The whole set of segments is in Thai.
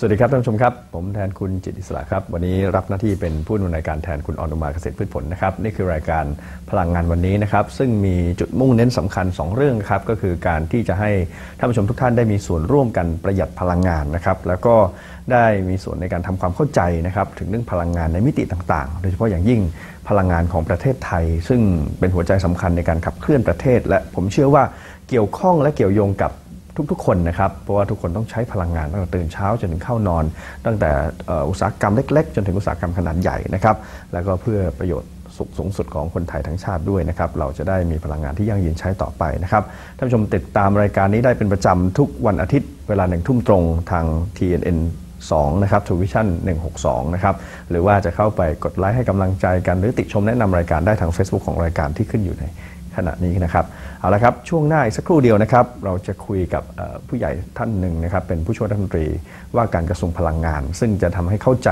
สวัสดีครับท่านผู้ชมครับ ผมแทนคุณจิตอิสระครับ วันนี้รับหน้าที่เป็นผู้ดำเนินรายการแทนคุณอนุมาเกษตรพืชผลนะครับ นี่คือรายการพลังงานวันนี้นะครับ ซึ่งมีจุดมุ่งเน้นสำคัญ 2 เรื่องครับ ก็คือการที่จะให้ท่านผู้ชมทุกท่านได้มีส่วนร่วมกันประหยัดพลังงานนะครับ แล้วก็ได้มีส่วนในการทำความเข้าใจนะครับ ถึงเรื่องพลังงานในมิติต่างๆ โดยเฉพาะอย่างยิ่ง พลังงานของประเทศไทย ซึ่งเป็นหัวใจสำคัญในการขับเคลื่อนประเทศ และผมเชื่อว่าเกี่ยวข้องและเกี่ยวโยงกับทุกๆ คนนะครับ เพราะว่าทุกคนต้องใช้พลังงานตั้งแต่ตื่นเช้าจนถึงเข้านอน ตั้งแต่อุตสาหกรรมเล็ก ๆ จนถึงอุตสาหกรรมขนาดใหญ่นะครับ แล้วก็เพื่อประโยชน์สุขสูงสุดของคนไทยทั้งชาติด้วยนะครับ เราจะได้มีพลังงานที่ยั่งยืนใช้ต่อไปนะครับ ท่านผู้ชมติดตามรายการนี้ได้เป็นประจำทุกวันอาทิตย์เวลาหนึ่งทุ่มตรงทาง TNN 2นะครับทูวิชั่น162 นะครับ หรือว่าจะเข้าไปกดไลค์ให้กำลังใจกัน หรือติชมแนะนำรายการได้ทาง Facebook ของรายการที่ขึ้นอยู่ในขณะนี้นะครับ เอาละครับ ช่วงหน้าอีกสักครู่เดียวนะครับ เราจะคุยกับผู้ใหญ่ท่านหนึ่งนะครับ เป็นผู้ช่วยรัฐมนตรีว่าการกระทรวงพลังงาน ซึ่งจะทำให้เข้าใจ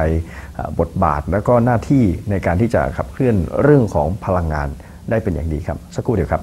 บทบาทและก็หน้าที่ในการที่จะขับเคลื่อนเรื่องของพลังงานได้เป็นอย่างดีครับ สักครู่เดียวครับ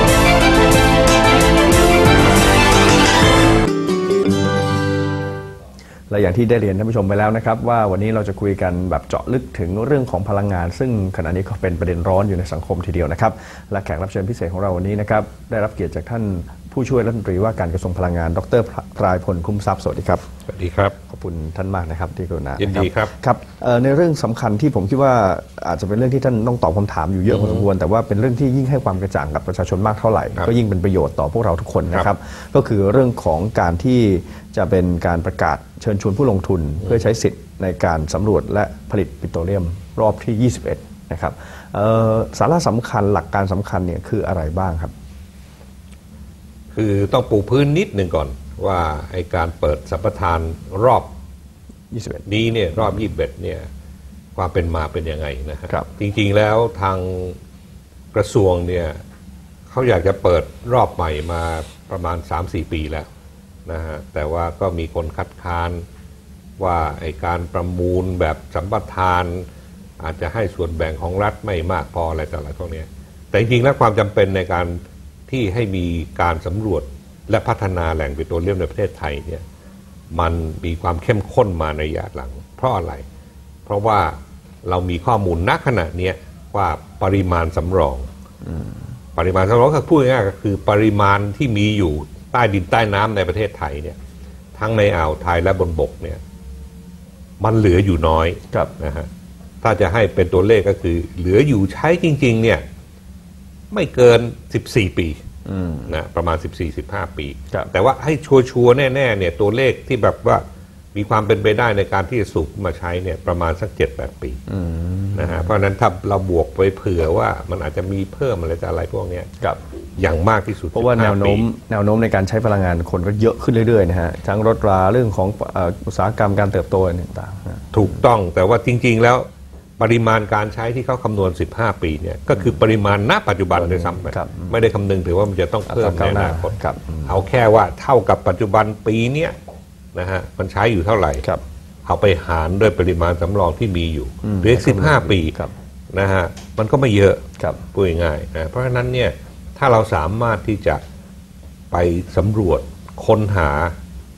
และอย่างที่ได้เรียนท่านผู้ชมไปแล้วนะครับ ว่าวันนี้เราจะคุยกันแบบเจาะลึกถึงเรื่องของพลังงาน ซึ่งขณะนี้ก็เป็นประเด็นร้อนอยู่ในสังคมทีเดียวนะครับ และแขกรับเชิญพิเศษของเราวันนี้นะครับได้รับเกียรติจากท่าน ผู้ช่วยรัฐมนตรีว่าการกระทรวงพลังงาน ดรพรายพลคุ้มทรัพย์สวัสดีครับ สวัสดีครับ ขอบคุณท่านมากนะครับที่กรุณายินดีครับครับเอ่อในเรื่องสำคัญที่ผมคิดว่าอาจจะเป็นเรื่องที่ท่านต้องตอบคำถามอยู่เยอะพอสมควรแต่ว่าเป็นเรื่องที่ยิ่งให้ความกระจ่างกับประชาชนมากเท่าไหร่ครับก็ยิ่งเป็นประโยชน์ต่อพวกเราทุกคนนะคครัรับบก็คือเรื่องของการที่จะเป็นการประกาศเชิญชวนผู้ลงทุน เพื่อใช้สิทธิ์ในการสำรวจและผลิตปิโตรเลียมรอบที่ 21 นะครับเอ่อสาระสำคัญหลักการสำคัญเนี่ยคืออะไรบ้างครับ คือต้องปูพื้นนิดหนึ่งก่อนว่าไอการเปิดสัมปทานรอบ 21 นี้เนี่ยรอบยี่สิบเอ็ดเนี่ยความเป็นมาเป็นยังไงนะฮะครับจริงๆแล้วทางกระทรวงเนี่ยเขาอยากจะเปิดรอบใหม่มาประมาณ 3-4 ปีแล้วนะฮะแต่ว่าก็มีคนคัดค้านว่าไอการประมูลแบบสัมปทาน อาจจะให้ส่วนแบ่งของรัฐไม่มากพออะไรต่ออะไรพวกเนี้ยแต่จริงๆแล้วความจำเป็นในการ ที่ให้มีการสำรวจและพัฒนาแหล่งปิโตรเลียมในประเทศไทยเนี่ยมันมีความเข้มข้นมาในระยะหลัง เพราะอะไร เพราะว่าเรามีข้อมูลณขณะเนี้ยว่าปริมาณสำรองปริมาณสำรองก็พูดง่ายๆก็คือปริมาณที่มีอยู่ใต้ดินใต้น้ำในประเทศไทยเนี่ย ทั้งในอ่าวไทยและบนบกเนี่ย มันเหลืออยู่น้อยครับนะฮะถ้าจะให้เป็นตัวเลขก็คือ เหลืออยู่ใช้จริง ๆ เนี่ย ไม่เกิน 14 ปีนะประมาณ 14-15 ปีครับแต่ว่าให้ชัวร์ๆแน่ๆเนี่ยตัวเลขที่แบบว่ามีความเป็นไปได้ในการที่จะสูบมาใช้เนี่ยประมาณสัก7-8ปีนะฮะเพราะฉะนั้นถ้าเราบวกไปเผื่อว่ามันอาจจะมีเพิ่มอะไรจะอะไรพวกเนี้ยครับอย่างมากที่สุด เพราะว่า15แนวโน้มปีแนวโน้มในการใช้พลังงานคนก็เยอะขึ้นเรื่อยๆนะฮะทั้งรถราเรื่องของเอ่ออุตสาหกรรมการเติบโตต่างๆนะถูกต้องแต่ว่าจริง ๆ แล้ว ปริมาณการใช้ที่เขาคำนวณ 15 ปีเนี่ยก็คือปริมาณณปัจจุบันเลยซ้ำไปครับไม่ได้คำนึงถึงว่ามันจะต้องเพิ่มอัตราในก้าวหน้าอนาคตครับ เอาแค่ว่าเท่ากับปัจจุบันปีเนี้ยนะฮะมันใช้อยู่เท่าไหร่ครับ เอาไปหารด้วยปริมาณสำรองที่มีอยู่เหลือสิบห้าปีครับนะฮะมันก็ไม่เยอะครับพูดง่ายๆนะเพราะฉะนั้นเนี่ยถ้าเราสามารถที่จะไปสำรวจค้นหา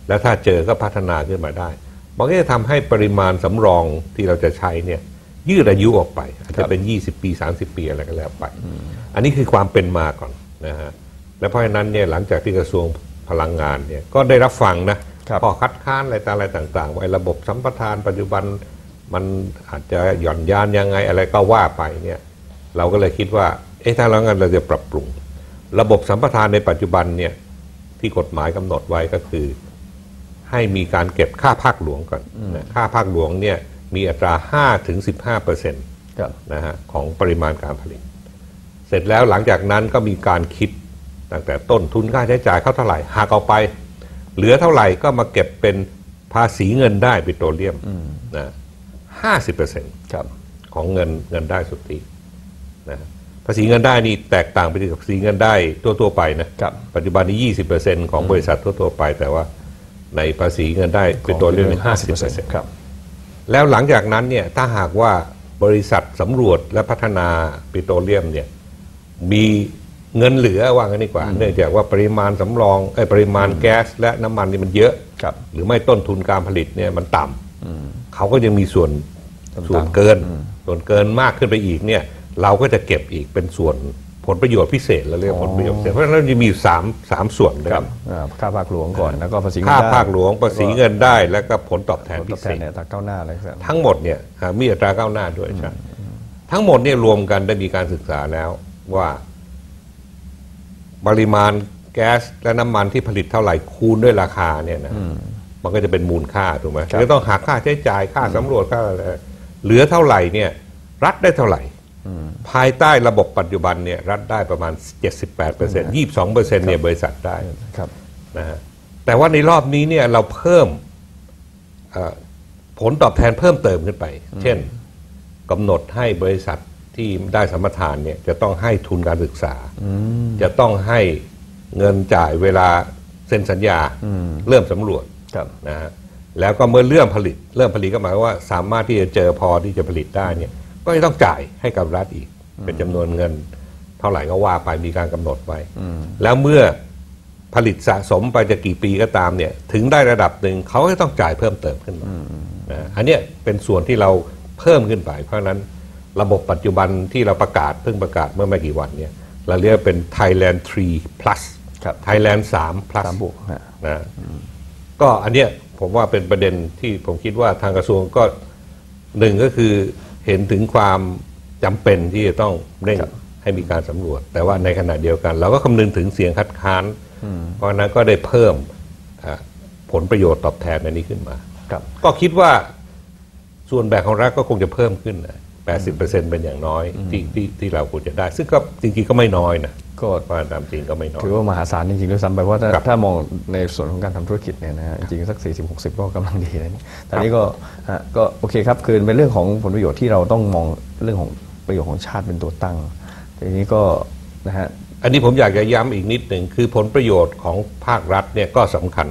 แล้วถ้าเจอก็พัฒนาขึ้นมาได้ มันก็จะทำให้ปริมาณสำรองที่เราจะใช้เนี่ย ยืดอายุออกไป อาจจะเป็น 20 ปี 30 ปีอะไรก็แล้วไป อันนี้คือความเป็นมาก่อนนะฮะและเพราะฉะนั้นเนี่ยหลังจากที่กระทรวงพลังงานเนี่ยก็ได้รับฟังนะครับข้อคัดค้านอะไรต่างอะไรต่างๆว่าไอ้ระบบสัมปทานปัจจุบันมันอาจจะหย่อนยานยังไงอะไรก็ว่าไปเนี่ยเราก็เลยคิดว่าเอ๊ะถ้าแล้วงั้นเราจะปรับปรุง ระบบสัมปทานในปัจจุบันเนี่ยที่กฎหมายกำหนดไว้ก็คือ ให้มีการเก็บค่าภาคหลวงก่อนนะค่าภาคหลวงเนี่ย มีอัตรา5ถึง15เปอร์เซ็นต์ครับนะฮะของปริมาณการผลิตร็จแล้วหลังจากนั้นก็มีการคิดตั้งแต่ต้นทุนค่าใช้จ่ายเขาเท่าไหร่หักเอาไป เหลือเท่าไหร่ก็มาเก็บเป็นภาษีเงินได้ปิโตรเลียมนะห้าสิบเปอร์เซ็นต์ครับของเงินเงินได้สุทธินะภาษีเงินได้นี่แตกต่างไปจากภาษีเงินได้ทั่วๆไปนะครับปัจจุบันนี้20%ของบริษัททั่วๆไป แต่ว่าในภาษีเงินได้เป็นตัวเรื่องห้าสิบเปอร์เซ็นต์ครับ แล้วหลังจากนั้นเนี่ยถ้าหากว่าบริษัทสำรวจและพัฒนาปิโตรเลียมเนี่ยมีเงินเหลือว่างั้นดีกว่า เนื่องจากว่าปริมาณสำรองไอ้ยปริมาณแก๊สและน้ำมันนี่มันเยอะครับหรือไม่ต้นทุนการผลิตเนี่ยมันต่ำเขาก็ยังมีส่วนต่างๆส่วนเกิน ส่วนเกินมากขึ้นไปอีกเนี่ย เราก็จะเก็บอีกเป็นส่วน ผลประโยชน์พิเศษเราเรียกผลประโยชน์พิเศษเพราะฉะนั้นเราจะมีอยู่สามสามส่วนด้วยคกัรับนอ่าค่าภาคหลวงก่อนแล้วก็ภาษีเงินค่าได้ภาคหลวงภาษีเงินได้ แล้วก็ผลตอบแทนผลตพิอบเศแทนษเนี่ยอัตราก้าวหน้าอะไรครับทั้งหมดเนี่ยหามีอัตราก้าวหน้าด้วยใช่ทั้งหมดเนี่ยรวมกันได้มีการศึกษาแล้วว่า ปริมาณแก๊สและน้ำมันที่ผลิตเท่าไหร่คูณด้วยราคาเนี่ยนะมันก็จะเป็นมูลค่าถูกไหมครับจะต้องหักค่าใช้จ่ายค่าสำรวจค่าอะไรเหลือเท่าไหร่เนี่ย รัฐได้เท่าไหร่ ภายใต้ระบบปัจจุบันเนี่ยรัฐได้ประมาณ 78เปอร์เซ็นต์ยี่สองเปอร์เซ็นต์เนี่ยบริษัทได้ครับนะฮะแต่ว่าในรอบนี้เนี่ยเราเพิ่มเอ่อผลตอบแทนเพิ่มเติมขึ้นไป เช่นกำหนดให้บริษัทที่ได้สัมปทานเนี่ยจะต้องให้ทุนการศึกษา จะต้องให้เงินจ่ายเวลาเซ็นสัญญาเริ่มสำรวจครับนะฮะแล้วก็เมื่อเริ่มผลิต เริ่มผลิตก็หมายความว่าสามารถที่จะเจอพอที่จะผลิตได้เนี่ย ก็จะต้องจ่ายให้กับรัฐอีก เป็นจำนวนเงิน เท่าไหร่ก็ว่าไปมีการกำหนดไว้แล้วเมื่อผลิตสะสมไปจะกี่ปีก็ตามเนี่ย ถึงได้ระดับหนึ่งเขาก็ต้องจ่ายเพิ่มเติมขึ้นมานะอันเนี้ยเป็นส่วนที่เราเพิ่มขึ้นไป เพราะฉะนั้นระบบปัจจุบันที่เราประกาศเพิ่งประกาศเมื่อไม่กี่วันเนี่ย เราเรียกว่าเป็น Thailand 3 plus ครับ Thailand 3 plus สามบวกฮะนะก็อันเนี้ยผมว่าเป็นประเด็นที่ผมคิดว่าทางกระทรวงก็หนึ่งก็คือ เห็นถึงความจำเป็นที่จะต้องเร่งครับให้มีการสำรวจ แต่ว่าในขณะเดียวกัน เราก็คำนึงถึงเสียงคัดค้าน เพราะฉะนั้นก็ได้เพิ่มอ่าผลประโยชน์ตอบแทนในนี้ขึ้นมาครับก็คิดว่าส่วนแบ่งของรัฐก็คงจะเพิ่มขึ้นนะ 80%เป็นอย่างน้อยที่ที่ที่เราควรจะได้ ซึ่งก็จริงๆก็ไม่น้อยนะก็ว่าตามจริงก็ไม่น้อย ถือว่ามหาศาลจริงๆด้วยซ้ำไปเพราะถ้าครับถ้ามองในส่วนของการทำธุรกิจเนี่ยนะฮะจริงๆสัก 40 60 ก็กำลังดีนะแต่นี้ก็ฮะก็โอเคครับคือเป็นเรื่องของผลประโยชน์ที่เราต้องมองเรื่องของประโยชน์ของชาติเป็นตัวตั้งทีนี้ก็นะฮะอันนี้ผมอยากจะย้ำอีกนิดหนึ่งคือผลประโยชน์ของภาครัฐเนี่ยก็สำคัญ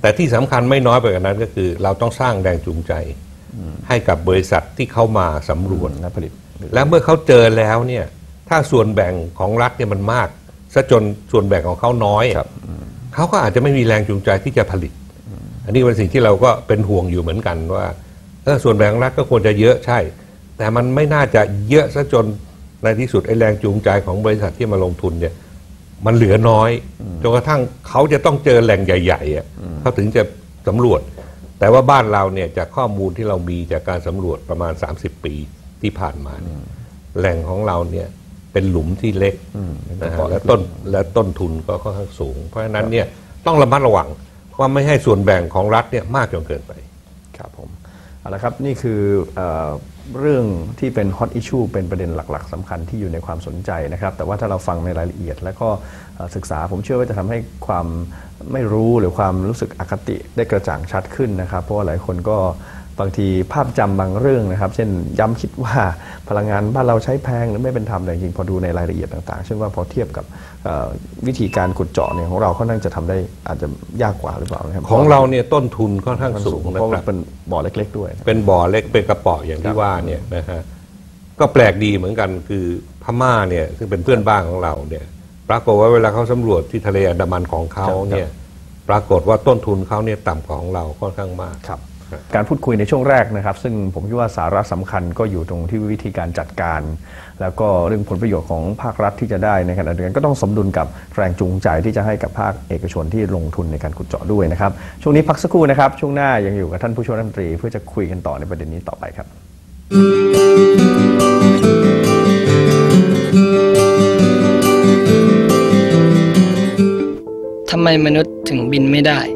แต่ที่สำคัญไม่น้อยไปกว่านั้นก็คือ เราต้องสร้างแรงจูงใจ ให้กับบริษัทที่เข้ามาสำรวจและผลิต แล้วเมื่อเขาเจอแล้วเนี่ย ถ้าส่วนแบ่งของรัฐเนี่ยมันมากซะจนส่วนแบ่งของเขาน้อยครับเขาก็อาจจะไม่มีแรงจูงใจที่จะผลิต อันนี้เป็นสิ่งที่เราก็เป็นห่วงอยู่เหมือนกันว่าเออส่วนแบ่งของรัฐก็ควรจะเยอะใช่ แต่มันไม่น่าจะเยอะซะจนในที่สุดไอ้แรงจูงใจของบริษัทที่มาลงทุนเนี่ย มันเหลือน้อยจนกระทั่งเขาจะต้องเจอแหล่งใหญ่ๆอะเขาถึงจะสำรวจ แต่ว่าบ้านเราเนี่ยจากข้อมูลที่เรามีจากการสำรวจประมาณ 30 ปีที่ผ่านมาเนี่ยแหล่งของเราเนี่ยเป็นหลุมที่เล็กนะฮะและต้นและต้นทุนก็ค่อนข้างสูง เพราะฉะนั้นเนี่ยต้องระมัดระวังว่าไม่ให้ส่วนแบ่งของรัฐเนี่ยมากจนเกินไป ครับผมเอาละครับนี่คือ เรื่องที่เป็นฮอตอิชชูเป็นประเด็นหลัก ๆสำคัญที่อยู่ในความสนใจนะครับ แต่ว่าถ้าเราฟังในรายละเอียด แล้วก็ศึกษาผมเชื่อว่าจะทำให้ความไม่รู้หรือความรู้สึกอคติได้กระจ่างชัดขึ้นนะครับ เพราะว่าหลายคนก็ บางทีภาพจำบางเรื่องนะครับ เช่นย้ำคิดว่าพลังงานบ้านเราใช้แพงหรือไม่เป็นธรรมแต่จริงๆพอดูในรายละเอียดต่างๆ เช่นว่าพอเทียบกับเอ่อวิธีการขุดเจาะเนี่ยของเราค่อนข้างจะทำได้อาจจะยากกว่าหรือเปล่านะครับของเราเนี่ยต้นทุนค่อนข้างมันสูสูงงนะเพราะคมัรันบเป็นบ่อเล็ก ๆ ด้วย เป็นบ่อเล็กเป็นกระป๋ออย่างที่ว่าเนี่ยนะฮะก็แปลกดีเหมือนกันคือพม่าเนี่ยซึ่งเป็นเพื่อนบ้านของเราเนี่ยปรากฏว่าเวลาเขาสำรวจที่ทะเลอันดามันของเขาครับเนี่ยปรากฏว่าต้นทุนเขาเนี่ยต่ำกว่าของเราค่อนข้างมากครับ การพูดคุยในช่วงแรกนะครับ ซึ่งผมคิดว่าสาระสำคัญก็อยู่ตรงที่วิธีการจัดการ แล้วก็เรื่องผลประโยชน์ของภาครัฐที่จะได้ในขณะเดียวกันก็ต้องสมดุลกับแรงจูงใจที่จะให้กับภาคเอกชนที่ลงทุนในการขุดเจาะด้วยนะครับ ช่วงนี้พักสักครู่นะครับ ช่วงหน้ายังอยู่กับท่านผู้ช่วยรัฐมนตรีเพื่อจะคุยกันต่อในประเด็นนี้ต่อไปครับ ทำไมมนุษย์ถึงบินไม่ได้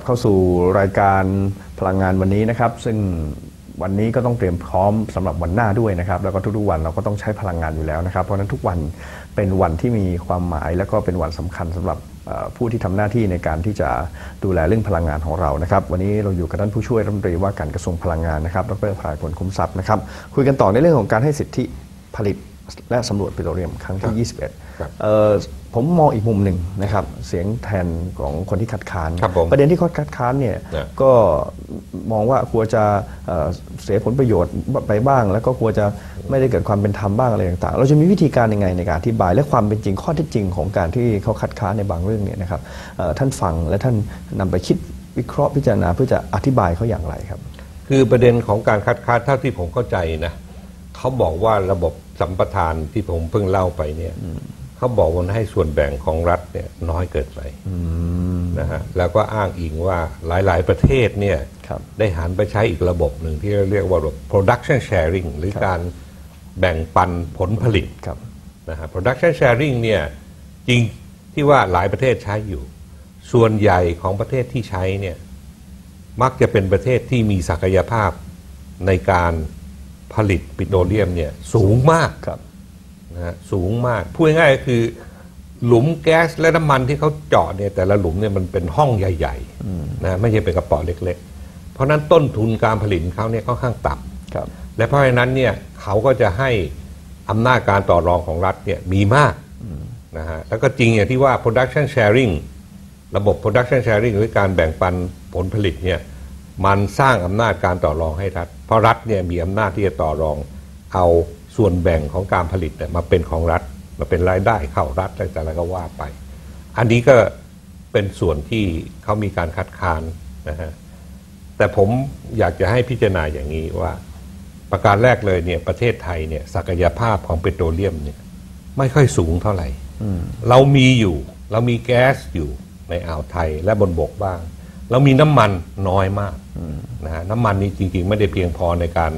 บเข้าสู่รายการพลังงานวันนี้นะครับ ซึ่งวันนี้ก็ต้องเตรียมพร้อมสำหรับวันหน้าด้วยนะครับ แล้วก็ทุกๆวันเราก็ต้องใช้พลังงานอยู่แล้วนะครับ เพราะฉะนั้นทุกวันเป็นวันที่มีความหมายแล้วก็เป็นวันสำคัญสำหรับเอ่อผู้ที่ทำหน้าที่ในการที่จะดูแลเรื่องพลังงานของเรานะครับ วันนี้เราอยู่กับท่านผู้ช่วยรัฐมนตรีว่าการกระทรวงพลังงานนะครับดรภายผลคุ้มทรัพย์นะครับคุยกันต่อในเรื่องของการให้สิทธิผลิตและสำรวจปิโตรเลียมครั้งที่ 21ครับเอ่อ ผมมองอีกมุมหนึ่งนะครับเสียงแทนของคนที่คัดค้าน ครับผมประเด็นที่เขาคัดค้านเนี่ยนะก็มองว่าควรจะเอ่อเสียผลประโยชน์ไปบ้าง แล้วก็ควรจะไม่ได้เกิดความเป็นธรรมบ้างอะไรต่างๆ เราจะมีวิธีการยังไงในการอธิบาย และความเป็นจริงข้อเท็จจริงของการที่เขาคัดค้านในบางเรื่องเนี่ยนะครับเอ่อท่านฟังและท่านนำไปคิดวิเคราะห์พิจารณาเพื่อจะอธิบายเขาอย่างไรครับ คือประเด็นของการคัดค้านเท่าที่ผมเข้าใจนะเขาบอกว่าระบบสัมปทานที่ผมเพิ่งเล่าไปเนี่ย เขาบอกว่าให้ส่วนแบ่งของรัฐเนี่ยน้อยเกินไปนะฮะแล้วก็อ้างอิงว่าหลาย ๆ ประเทศเนี่ยครับได้หันไปใช้อีกระบบหนึ่งที่เรียกว่าระบบ production sharing หรือการแบ่งปันผลผลิตครับนะฮะ production sharing เนี่ยจริงที่ว่าหลายประเทศใช้อยู่ ส่วนใหญ่ของประเทศที่ใช้เนี่ยมักจะเป็นประเทศที่มีศักยภาพในการผลิตปิโตรเลียมเนี่ยสูงมากครับ นะฮะสูงมาก พูดง่ายๆก็คือ หลุมแก๊สและน้ำมันที่เขาเจาะเนี่ยแต่ละหลุมเนี่ยมันเป็นห้องใหญ่ๆนะไม่ใช่เป็นกระป๋องเล็ก ๆ เพราะฉะนั้นต้นทุนการผลิตของเขาเนี่ยค่อนข้างต่ำครับและเพราะฉะนั้นเนี่ยเขาก็จะให้อำนาจการต่อรองของรัฐเนี่ยมีมากนะฮะแล้วก็จริงอย่างที่ว่า production sharing ระบบ production sharing หรือการแบ่งปันผลผลิตเนี่ยมันสร้างอำนาจการต่อรองให้รัฐ เพราะรัฐเนี่ยมีอำนาจที่จะต่อรองเอา ส่วนแบ่งของการผลิตเนี่ยมาเป็นของรัฐมาเป็นรายได้เข้ารัฐอะไรแต่ละก็ว่าไป อันนี้ก็เป็นส่วนที่เขามีการคัดค้านนะฮะแต่ผมอยากจะให้พิจารณาอย่างนี้ว่า ประการแรกเลยเนี่ยประเทศไทยเนี่ยศักยภาพของเปโตรเลียมเนี่ยไม่ค่อยสูงเท่าไหร่เรามีอยู่ เรามีแก๊สอยู่ในอ่าวไทยและบนบกบ้าง เรามีน้ำมันน้อยมากนะฮะน้ำมันนี่จริง ๆ ไม่ได้เพียงพอในการ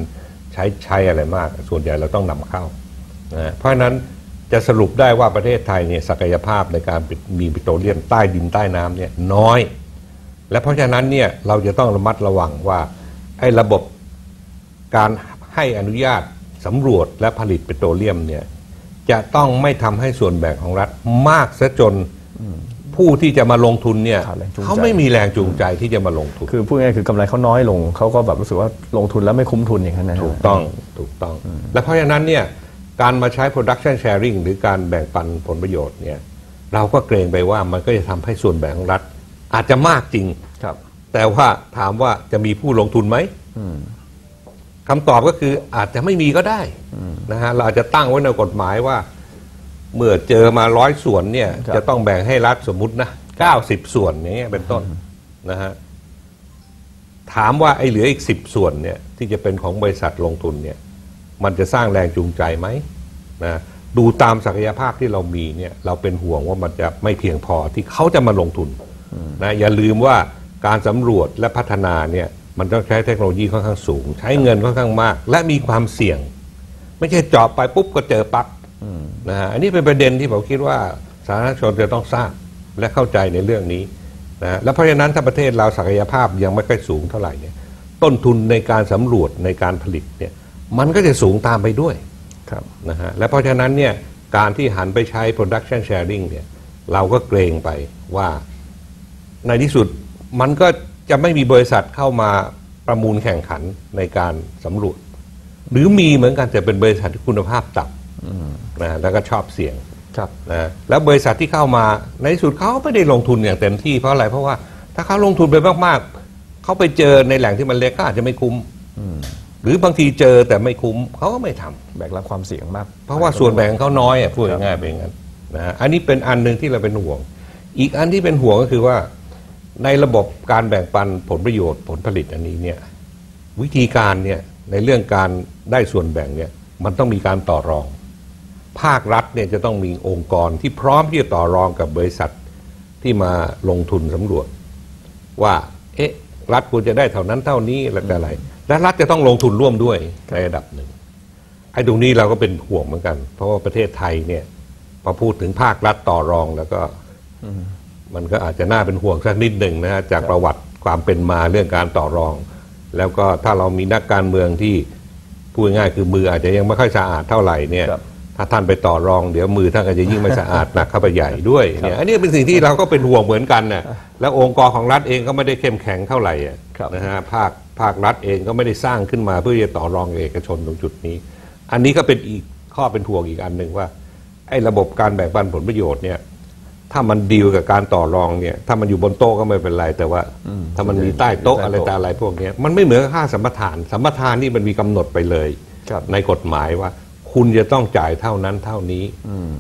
ใช้ใช้อะไรมาก ส่วนใหญ่เราต้องนำเข้านะฮะเพราะฉะนั้นจะสรุปได้ว่าประเทศไทยเนี่ยศักยภาพในการมีปิโตรเลียมใต้ดินใต้น้ำเนี่ยน้อย และเพราะฉะนั้นเนี่ยเราจะต้องระมัดระวังว่าไอ้ระบบการให้อนุญาตสำรวจและผลิตปิโตรเลียมเนี่ยจะต้องไม่ทำให้ส่วนแบ่งของรัฐมากซะจน ผู้ที่จะมาลงทุนเนี่ยขาดแรงจูงใจ เขาไม่มีแรงจูงใจที่จะมาลงทุน คือพูดง่ายๆคือกำไรเขาน้อยลง เขาก็แบบรู้สึกว่าลงทุนแล้วไม่คุ้มทุนอย่างนั้นนะฮะ ถูกต้องถูกต้อง และเพราะฉะนั้นเนี่ยการมาใช้ production sharing หรือการแบ่งปันผลประโยชน์เนี่ยเราก็เกรงไปว่ามันก็จะทำให้ส่วนแบ่งของรัฐ อาจจะมากจริง ครับ แต่ว่าถามว่าจะมีผู้ลงทุนไหมคำตอบก็คืออาจจะไม่มีก็ได้นะฮะเราอาจจะตั้งไว้ในกฎหมายว่า เมื่อเจอมาร้อยส่วนเนี่ย ครับ จะต้องแบ่งให้รัฐสมมุตินะเก้าสิบส่วนอย่างเงี้ยเป็นต้นนะฮะถามว่าไอ้เหลืออีกสิบส่วนเนี่ย ที่จะเป็นของบริษัทลงทุนเนี่ย มันจะสร้างแรงจูงใจไหมนะดูตามศักยภาพที่เรามีเนี่ย เราเป็นห่วงว่ามันจะไม่เพียงพอที่เขาจะมาลงทุนนะอย่าลืมว่าการสำรวจและพัฒนาเนี่ย มันต้องใช้เทคโนโลยีค่อนข้างสูง ใช้เงินค่อนข้างมาก และมีความเสี่ยง ไม่ใช่เจาะไปปุ๊บก็เจอปั๊บ นะฮะอันนี้เป็นประเด็นที่ผมคิดว่าสาธารณชนจะต้องทราบและเข้าใจในเรื่องนี้นะและเพราะฉะนั้นถ้าประเทศเราศักยภาพยังไม่ค่อยสูงเท่าไหร่เนี่ยต้นทุนในการสำรวจในการผลิตเนี่ยมันก็จะสูงตามไปด้วยครับนะฮะและเพราะฉะนั้นเนี่ยการที่หันไปใช้ production sharing เนี่ยเราก็เกรงไปว่าในที่สุดมันก็จะไม่มีบริษัทเข้ามาประมูลแข่งขันในการสำรวจ หรือมีเหมือนกันแต่เป็นบริษัทที่คุณภาพต่ำ นะแล้วก็ชอบเสี่ยงครับนะแล้วบริษัทที่เข้ามาในที่สุดเขาไม่ได้ลงทุนอย่างเต็มที่เพราะอะไรเพราะว่าถ้าเขาลงทุนไปมากๆเขาไปเจอในแหล่งที่มันเล็กก็อาจจะไม่คุ้มหรือบางทีเจอแต่ไม่คุ้มเขาก็ไม่ทำแบกรับความเสี่ยงมาก เพราะว่าส่วนแบ่งของเขาน้อยอะพูดง่ายๆเป็นอย่างนั้นนะฮะอันนี้เป็นอันหนึ่งที่เราเป็นห่วง อีกอันที่เป็นห่วงก็คือว่า ในระบบการแบ่งปันผลประโยชน์ผลผลิตอันนี้เนี่ย วิธีการเนี่ยในเรื่องการได้ส่วนแบ่งเนี่ย มันต้องมีการต่อรอง ภาครัฐเนี่ยจะต้องมีองค์กรที่พร้อมที่จะต่อรองกับบริษัทที่มาลงทุนสำรวจ ว่าเอ๊ะรัฐควรจะได้เท่านั้นเท่านี้อะไรอะไร และรัฐจะต้องลงทุนร่วมด้วยในระดับหนึ่งไอ้ตรงนี้เราก็เป็นห่วงเหมือนกัน เพราะว่าประเทศไทยเนี่ยพอพูดถึงภาครัฐต่อรองแล้วก็มันก็อาจจะน่าเป็นห่วงสักนิดหนึ่งนะฮะจากประวัติความเป็นมาเรื่องการต่อรอง แล้วก็ถ้าเรามีนักการเมืองที่พูดง่ายคือมืออาจจะยังไม่ค่อยสะอาดเท่าไหร่เนี่ย ถ้าท่านไปต่อรองเดี๋ยวมือท่านก็จะยิ่งไม่สะอาดหนักเข้าไปใหญ่ด้วยเนี่ยอันนี้เป็นสิ่งที่เราก็เป็นห่วงเหมือนกันน่ะแล้วองค์กรของรัฐเองก็ไม่ได้เข้มแข็งเท่าไหร่อะครับนะฮะภาคภาครัฐเองก็ไม่ได้สร้างขึ้นมาเพื่อจะต่อรองกับเอกชนตรงจุดนี้ อันนี้ก็เป็นอีกข้อเป็นห่วงอีกอันหนึ่งว่าไอ้ระบบการแบ่งปันผลประโยชน์เนี่ยถ้ามันดีลกับการต่อรองเนี่ยถ้ามันอยู่บนโต๊ะก็ไม่เป็นไร แต่ว่าถ้ามันมีใต้โต๊ะใต้โต๊ะอะไรแต่อะไรพวกเนี้ยมันไม่เหมือนกับค่าสัมปทาน สัมปทานนี่มันมีกำหนดไปเลยครับในกฎหมายว่า คุณจะต้องจ่ายเท่านั้นเท่านี้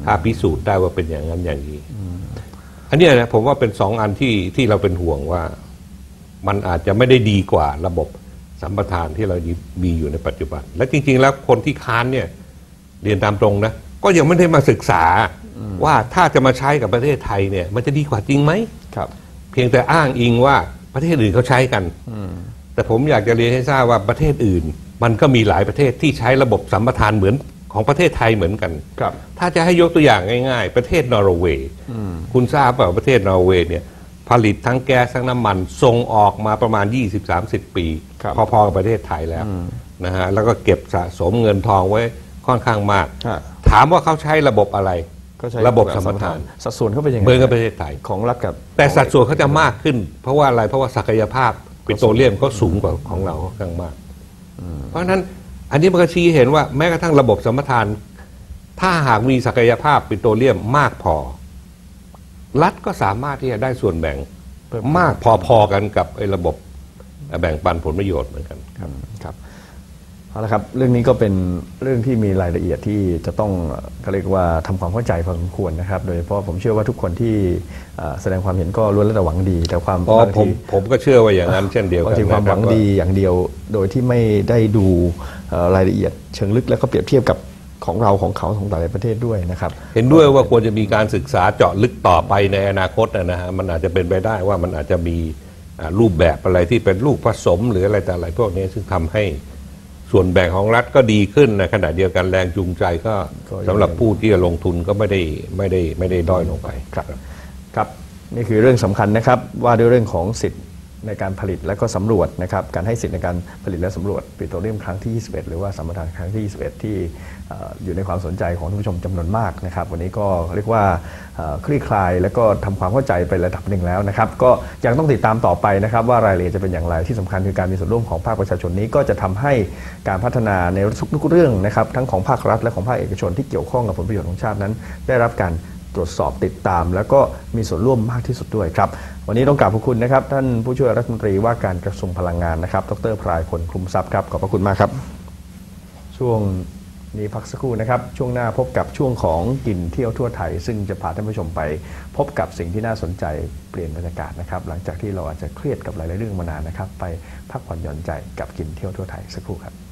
ถ้าพิสูจน์ได้ว่าเป็นอย่างนั้นอย่างนี้ อันเนี้ยนะผมว่าเป็นสองอันที่ที่เราเป็นห่วงว่า มันอาจจะไม่ได้ดีกว่าระบบสัมปทานที่เรามีอยู่ในปัจจุบัน และจริง ๆ แล้วคนที่ค้านเนี่ยเรียนตามตรงนะ ก็ยังไม่ได้มาศึกษาว่าถ้าจะมาใช้กับประเทศไทยเนี่ย มันจะดีกว่าจริงไหมครับ เพียงแต่อ้างอิงว่าประเทศอื่นเขาใช้กันแต่ผมอยากจะเรียนให้ทราบว่าประเทศอื่น มันก็มีหลายประเทศที่ใช้ระบบสัมปทานเหมือน ของประเทศไทยเหมือนกันครับถ้าจะให้ยกตัวอย่างง่ายๆ ประเทศนอร์เวย์คุณทราบเปล่าประเทศนอร์เวย์เนี่ยผลิตทั้งแก๊สทั้งน้ำมันส่งออกมาประมาณ 20-30 ปีครับพอๆกับประเทศไทยแล้วนะฮะแล้วก็เก็บสะสมเงินทองไว้ค่อนข้างมากฮะถามว่าเขาใช้ระบบอะไรก็ใช้ระบบสัมปทาน สัดส่วนเขาเป็นยังไงเหมือนกับประเทศไทยของรัฐกับแต่สัดส่วนเขาจะมากขึ้น เพราะว่าอะไรเพราะว่าศักยภาพปิโตรเลียมเขาสูงกว่าของเราค่อนข้างมาก เพราะฉะนั้น อันนี้มันก็ชี้เห็นว่าแม้กระทั่งระบบสัมปทาน ถ้าหากมีศักยภาพปิโตรเลียมมากพอ รัฐก็สามารถที่จะได้ส่วนแบ่งมากพอๆกันกับไอ้ระบบแบ่งปันผลประโยชน์เหมือนกันครับครับเอาละครับเรื่องนี้ก็เป็นเรื่องที่มีรายละเอียดที่จะต้องเอ่อเขาเรียกว่าทำความเข้าใจพอสมควรนะครับ โดยเฉพาะผมเชื่อว่าทุกคนที่เอ่อแสดงความเห็นก็ล้วนแล้วแต่หวังดี แต่ความเพราะบางผมทีผมก็เชื่อว่าอย่างนั้นเช่นเดียวบากังนทีความหวังนะครับดีอย่างเดียว โดยที่ไม่ได้ดูเอ่อ รายละเอียดเชิงลึกแล้วก็เปรียบเทียบกับของเราของเขาของแต่ละประเทศด้วยนะครับ เห็นด้วยว่าควรจะมีการศึกษาเจาะลึกต่อไปในอนาคตนะนะฮะมันอาจจะเป็นไปได้ว่ามันอาจจะมีอ่ารูปแบบอะไรที่เป็นลูกผสมหรืออะไรแต่อะไรพวกนี้ซึ่งทำให้ส่วนแบ่งของรัฐก็ดีขึ้นในขณะเดียวกันแรงจูงใจก็ก็ยังสำหรับผู้ที่จะลงทุนก็ไม่ได้ไม่ได้ไม่ได้ด้อยลงไปครับครับนี่คือเรื่องสำคัญนะครับว่าด้วยเรื่องของสิทธิ์ ในการผลิตและก็สำรวจนะครับการให้สิทธิ์ในการผลิตและสำรวจปิโตรเลียมครั้งที่ 21 หรือว่าสัมปทานครั้งที่ 21 ที่อยู่ในความสนใจของท่านผู้ชมจำนวนมากนะครับ วันนี้ก็เรียกว่าคลี่คลาย และก็ทำความเข้าใจไประดับหนึ่งแล้วนะครับ ก็ยังต้องติดตามต่อไปนะครับว่ารายละเอียดจะเป็นอย่างไรที่สำคัญคือการมีส่วนร่วมของภาคประชาชนนี้ก็จะทำให้การพัฒนาในทุกๆเรื่องนะครับทั้งของภาครัฐและของภาคเอกชนที่เกี่ยวข้องกับผลประโยชน์ของชาตินั้น ได้รับการ ตรวจสอบติดตาม แล้วก็มีส่วนร่วมมากที่สุดด้วยครับ วันนี้ต้องกราบขอบคุณนะครับ ท่านผู้ช่วยรัฐมนตรีว่าการกระทรวงพลังงานนะครับ ดรพรายพลคลุมทรัพย์ครับขอบพระคุณมากครับ ช่วงนี้พักสักครู่นะครับ ช่วงหน้าพบกับช่วงของกินเที่ยวทั่วไทย ซึ่งจะพาท่านผู้ชมไป พบกับสิ่งที่น่าสนใจเปลี่ยนบรรยากาศนะครับ หลังจากที่เราอาจจะเครียดกับหลายๆเรื่องมานานนะครับ ไปพักผ่อนหย่อนใจกับกินเที่ยวทั่วไทยสักครู่ครับ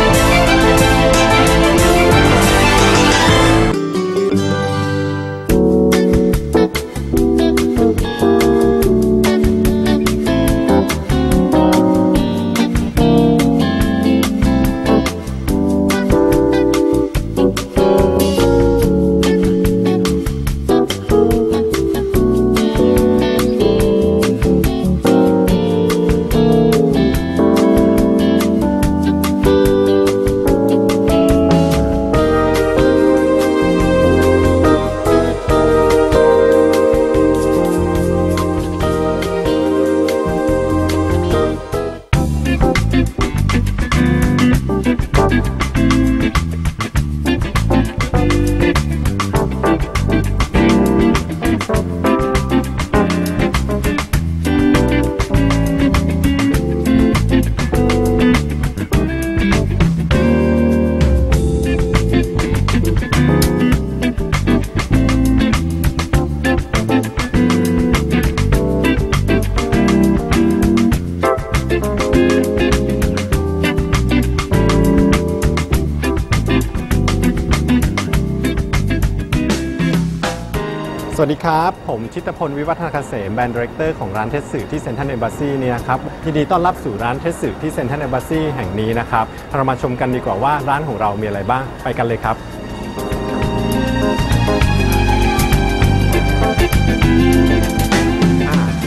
ครับ ผมชิตพลวิวัฒนาเกษมแบรนด์ดีเรคเตอร์ของร้านเทสสึที่เซ็นทรัลเอมบ s ซีเนี่ยครับยินดีต้อนรับสู่ร้านเทสสึที่เซ็นทรัลเอมบ s ซีแห่งนี้นะครับเรามาชมกันดีกว่าว่าร้านของเรามีอะไรบ้างไปกันเลยครับ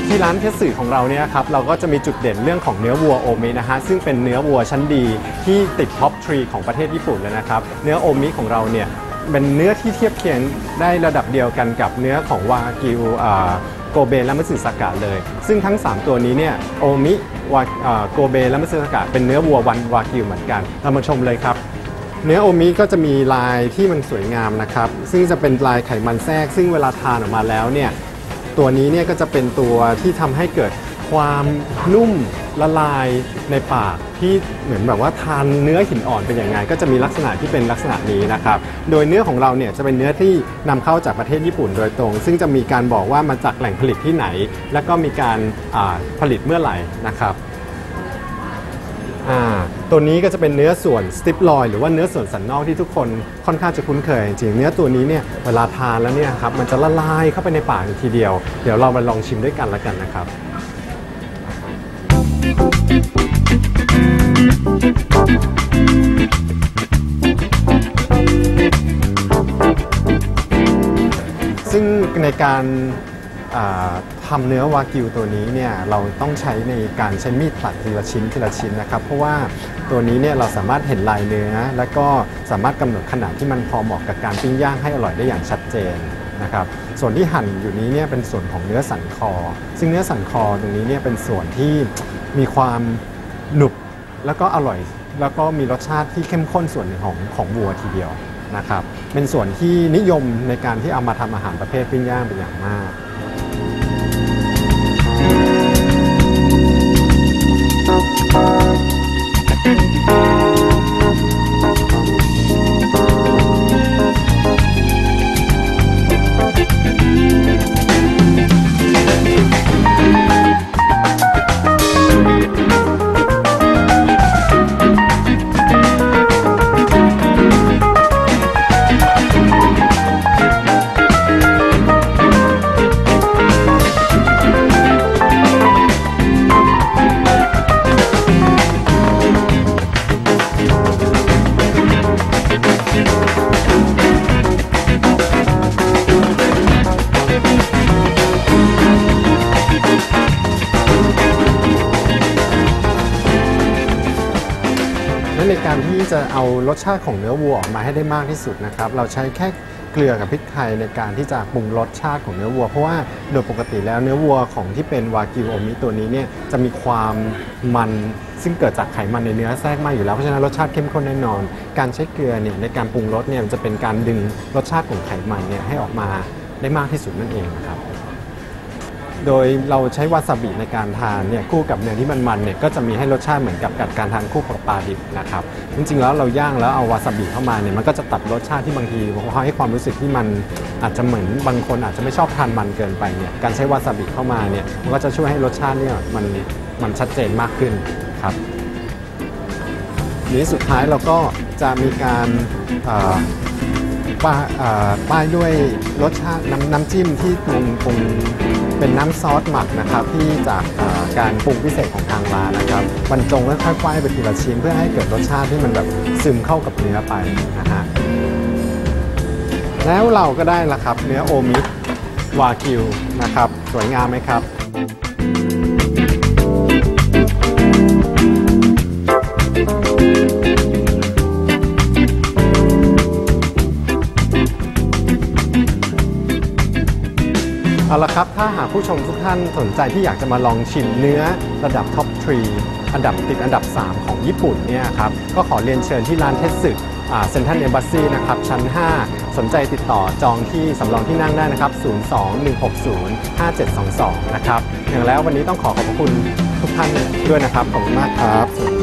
ที่ร้านเทสสึของเราเนี่ยครับเราก็จะมีจุดเด่นเรื่องของเนื้อวัวโอมินะฮะซึ่งเป็นเนื้อวัวชั้นดีที่ติดท็อปทรีของประเทศญี่ปุ่นเลยนะครับ เนื้อโอมิของเราเนี่ย เป็นเนื้อที่เทียบเคียงได้ระดับเดียวกันกับเนื้อของวากิวโกเบและมัตสึสากะเลย ซึ่งทั้ง 3 ตัวนี้เนี่ยโอมิวาโกเบและมัตสึสากะเป็นเนื้อวัววันวากิวเหมือนกันเรามาชมเลยครับเนื้อโอมิก็จะมีลายที่มันสวยงามนะครับ ซึ่งจะเป็นลายไขมันแทรก ซึ่งเวลาทานออกมาแล้วเนี่ย ตัวนี้เนี่ยก็จะเป็นตัวที่ทำให้เกิด ความนุ่มละลายในปากที่เหมือนแบบว่าทานเนื้อหินอ่อนเป็นอย่างไง ก็จะมีลักษณะที่เป็นลักษณะนี้นะครับ โดยเนื้อของเราเนี่ยจะเป็นเนื้อที่นำเข้าจากประเทศญี่ปุ่นโดยตรง ซึ่งจะมีการบอกว่ามาจากแหล่งผลิตที่ไหน แล้วก็มีการผลิตเมื่อไหร่นะครับตัวนี้ก็จะเป็นเนื้อส่วนสติปลอยหรือว่าเนื้อส่วนสันนอกที่ทุกคนค่อนข้างจะคุ้นเคยจริงเนื้อตัวนี้เนี่ยเวลาทานแล้วเนี่ยครับมันจะละลายเข้าไปในปากทีเดียว เดี๋ยวเรามาลองชิมด้วยกันแล้วกันนะครับ ซึ่งในการทำเนื้อวากิวตัวนี้เนี่ยเราต้องใช้ในการใช้มีดตัดทีละชิ้นทีละชิ้นนะครับ เพราะว่าตัวนี้เนี่ยเราสามารถเห็นลายเนื้อ และก็สามารถกำหนดขนาดที่มันพอเหมาะกับการปิ้งย่างให้อร่อยได้อย่างชัดเจนนะครับส่วนที่หั่นอยู่นี้เนี่ยเป็นส่วนของเนื้อสันคอ ซึ่งเนื้อสันคอตรงนี้เนี่ยเป็นส่วนที่ มีความหนุบแล้วก็อร่อย แล้วก็มีรสชาติที่เข้มข้นส่วนหนึ่งของของวัวทีเดียวนะครับ เป็นส่วนที่นิยมในการที่เอามาทำอาหารประเภทปิ้งย่างเป็นอย่างมากแล จะเอารสชาติของเนื้อวัวออกมาให้ได้มากที่สุดนะครับ เราใช้แค่เกลือกับพริกไทยในการที่จะปรุงรสชาติของเนื้อวัว เพราะว่าโดยปกติแล้วเนื้อวัวของที่เป็นวากิวโอมิตัวนี้เนี่ยจะมีความมันซึ่งเกิดจากไขมันในเนื้อแทรกมาอยู่แล้วเพราะฉะนั้นรสชาติเข้มข้นแน่นอน การใช้เกลือเนี่ยในการปรุงรสเนี่ยมันจะเป็นการดึงรสชาติของไขมันเนี่ยให้ออกมาได้มากที่สุดนั่นเองนะครับ โดยเราใช้วาซาบิในการทานเนี่ยคู่กับเนื้อที่มันๆเนี่ยก็จะมีให้รสชาติเหมือนกับกับการทานคู่กับปลาดิบนะครับจริงๆแล้วเราย่างแล้วเอาวาซาบิเข้ามาเนี่ยมันก็จะตัดรสชาติที่บางทีให้ความรู้สึกที่มันอาจจะเหมือนบางคนอาจจะไม่ชอบทานมันเกินไปเนี่ยการใช้วาซาบิเข้ามาเนี่ยมันก็จะช่วยให้รสชาติเนี่ยมันมันชัดเจนมากขึ้นครับนี้สุดท้ายเราก็จะมีการ ป้าป้ายด้วยรสชาติน้ำน้ำจิ้มที่ปรุงปรุงเป็นน้ำซอสหมักนะครับ ที่จากการปรุงพิเศษของทางร้านนะครับบรรจงและค่อยๆป้ายไปทีละชิ้นเพื่อให้เกิดรสชาติที่มันแบบซึมเข้ากับเนื้อไปนะฮะแล้วเราก็ได้ละครับเนื้อโอมิวากิวนะครับ สวยงามไหมครับ ละครับ ถ้าหากผู้ชมทุกท่านสนใจที่อยากจะมาลองชิมเนื้อระดับท็อปทรีอันดับติดอันดับ 3 ของญี่ปุ่นเนี่ยครับ ก็ขอเรียนเชิญที่ร้านเทสสึเซ็นทรัลเอมบ s ซีนะครับ ชั้น 5 สนใจติดต่อจองที่สำรองที่นั่งได้นะครับ 021605722 นะครับ อย่างแล้ววันนี้ต้องขอขอบพระคุณทุกท่านด้วยนะครับ ขอบคุณมากครับ